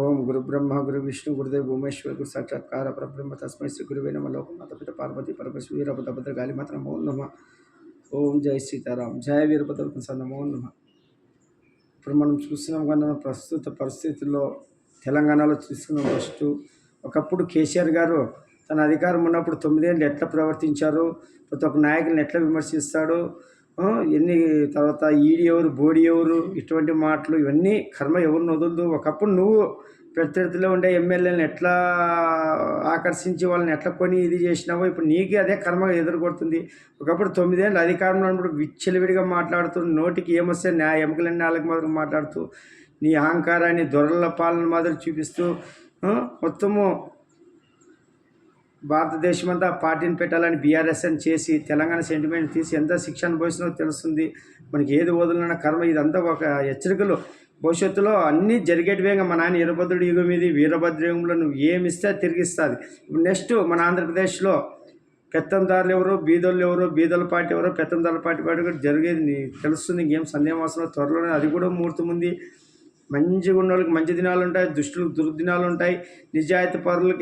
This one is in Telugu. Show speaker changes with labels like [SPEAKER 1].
[SPEAKER 1] ఓం గురు బ్రహ్మ గురు విష్ణు గురుదేవ్ భూమేశ్వర్ గురు సాక్షాత్కార పరబ్రహ్మ తస్మై శ్రీ గురువే నమ. లోకమాత పిత పార్వతి పరమేశ్వర వీరభద్రభద్ర గాలిమాత నమో నమ. ఓం జై సీతారాం. జయ వీరభద్ర ప్రసాద్ నమో నమ. ఇప్పుడు మనం చూస్తున్నాం కన్నా ప్రస్తుత పరిస్థితుల్లో తెలంగాణలో చూస్తున్నాం ఫస్ట్ ఒకప్పుడు కేసీఆర్ గారు తన అధికారం ఉన్నప్పుడు తొమ్మిదేళ్ళు ఎట్లా ప్రవర్తించారు? ప్రతి ఒక్క నాయకులను ఎట్లా విమర్శిస్తాడు? ఎన్ని తర్వాత ఈడి ఎవరు బోడి ఎవరు ఇటువంటి మాటలు ఇవన్నీ కర్మ ఎవరిని వదలదు. ఒకప్పుడు నువ్వు ప్రత్యర్థిలో ఉండే ఎమ్మెల్యేలను ఎట్లా ఆకర్షించి వాళ్ళని ఎట్లా కొని ఇది చేసినావో ఇప్పుడు నీకే అదే కర్మ ఎదుర్కొడుతుంది. ఒకప్పుడు తొమ్మిదేళ్ళు అధికారంలో ఉన్నప్పుడు విచ్చలవిడిగా మాట్లాడుతూ నోటికి ఏమొస్తే నా ఎముకలన్నీ నాలుగు మాదిరి మాట్లాడుతూ నీ అహంకారాన్ని దొరల పాలన మాదిరి చూపిస్తూ మొత్తము భారతదేశం అంతా పార్టీని పెట్టాలని బీఆర్ఎస్ అని చేసి తెలంగాణ సెంటిమెంట్ తీసి ఎంత శిక్ష అనుభవిస్తుందో తెలుస్తుంది. మనకి ఏది వదిలిన కర్మ ఇదంతా ఒక హెచ్చరికలు. భవిష్యత్తులో అన్నీ జరిగేటివేగా మా నాయన వీరభద్రుడి యుగం ఇది వీరభద్ర యుగంలో నువ్వు ఏమిస్తే తిరిగిస్తుంది. ఇప్పుడు నెక్స్ట్ మన ఆంధ్రప్రదేశ్లో పెత్తందారులు ఎవరు బీదోళ్ళు ఎవరు బీదల పార్టీ ఎవరు పెత్తందారుల పార్టీ పార్టీ కూడా జరిగేది తెలుస్తుంది ఇంకేం సందేహం అవసరం త్వరలోనే అది కూడా ముహూర్తం ఉంది. మంచిగా ఉన్న వాళ్ళకి మంచి దినాలు ఉంటాయి దుష్టులకు దుర్దినాలు ఉంటాయి నిజాయితీ పరులకి